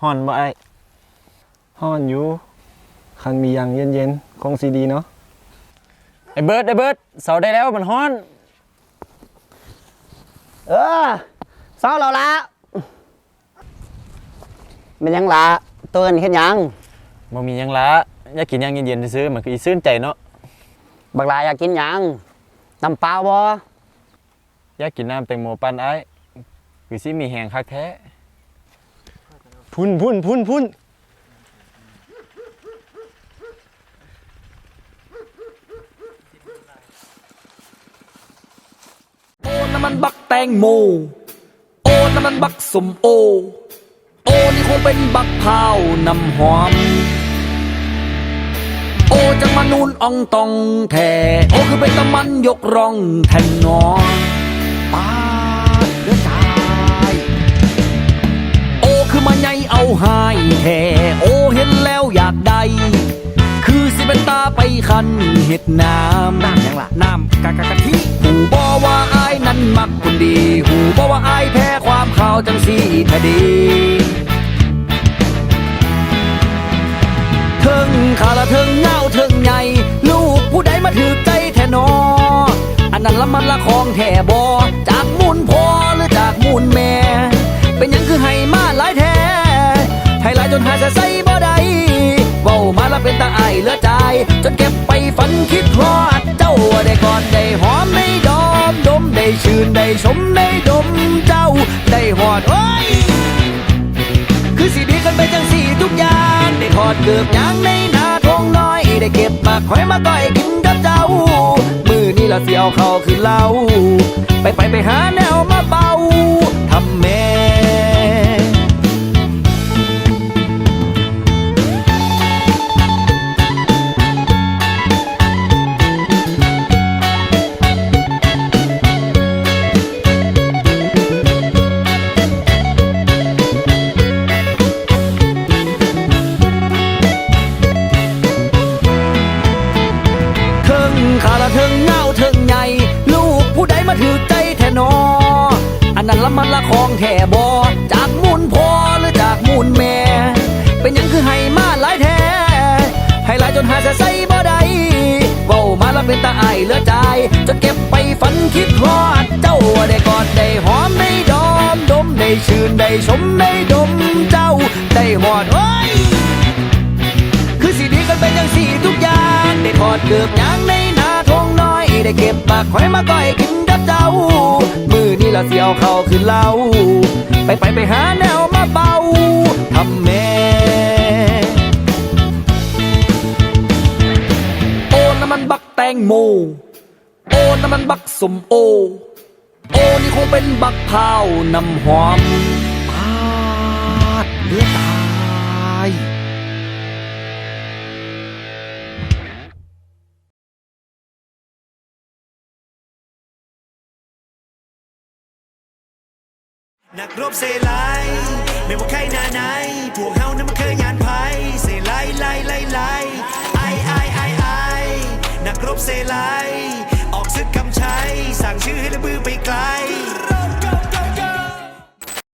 ฮ้อนบ่ไอ้ฮ้อนอยู่คันมีหยังเย็นๆคงสิดีเนาะไอ้เบิร์ดไอ้เบิร์ดเสาได้แล้วมันฮ้อน เออเศร้าแล้วละเป็นหยังละตัวกันเห็นหยังบ่มีหยังละอยากกินหยังเย็นๆซื้อๆมันคืออีซื่นใจเนาะบักลาอยากกินหยังน้ำเปล่าบ่อยากกินน้ำแตงโมปั่นไอ้คือสิมีแหงคักแท้ พุ่นพุ่นพุ่นพุ่นโอ้น้ำมันบักแตงโม โอ้น้ำมันบักสมโอ โอ้นี่คงเป็นบักพร้าน้ำหอม โอ้จังมานูนอองตองแท่โอ้คือเป็นตะมันยกร่องแทนนอป คันเห็ดน้ำน้ำยังล่ะน้ำกะกะกะทิหูบอว่าอายนั้นมักคนดี หูบอว่าอายแพ้ความข่าวจังสีแท้ดีเทิงขาละเทิงเงาเทิงใหญ่ลูกผู้ใดมาถือใจแท้นอ อันนั้นละมันละของแท่บอจากมูลพ่อหรือจากมูลแม่ เป็นหยังคือให้มาหลายแท้ให้หลายจนหาจะใส่บ่ได้เว้ามาแล้วเป็นตาไอายเหลือใจนเก็บไปฝันคิดฮอดเจ้าได้กอดได้หอมได้ดอมดมได้ชื่นได้ชมได้ดมเจ้าได้หอดโอ้ยคือสีดีกันไปจังสีทุกอย่างได้ถอดเกือบยางในนาทงน้อยได้เก็บมาคอยมาก้อยกินกับเจ้า มือนี่ละเสียวเขาคือเล้าไปไปไปหาแนวมาเบาทำแม นั้นละมันละของแท่บอจากมูลพ่อหรือจากมูลแม่ เป็นยังคือให้มาหลายแท้ให้หลายจนหาจะใส่บ่ได้เว้ามาแล้วเป็นตาไอเหลือใจจนเก็บไปฝันคิดฮอดเจ้าได้กอดได้หอมได้ดอมดมได้ชื่นได้ชมได้ดมเจ้าได้หอดโอ้ยคือสีดีกันเป็นอย่างสีทุกอย่างได้ถอดเกือบยางในนาทงน้อยได้เก็บปากหอยมาก้อยกินกับเจ้า อเสียวเขาคือเล่าไปไปไปหาแนวมาเบาทำแม่โอ้น้ำมันบักแตงโม โอ้น้ำมันบักสมโอ โอ้นี่คงเป็นบักเผาน้ำหอม นักรบเซไลไม่ว่าใครหน้าไหน พวกเฮานั้นมันเคยยานภัยเซไลไลไลไลไอไอไอไอนักรบเซไลออกศึกกำชัยสั่งชื่อให้ระบือไปไกล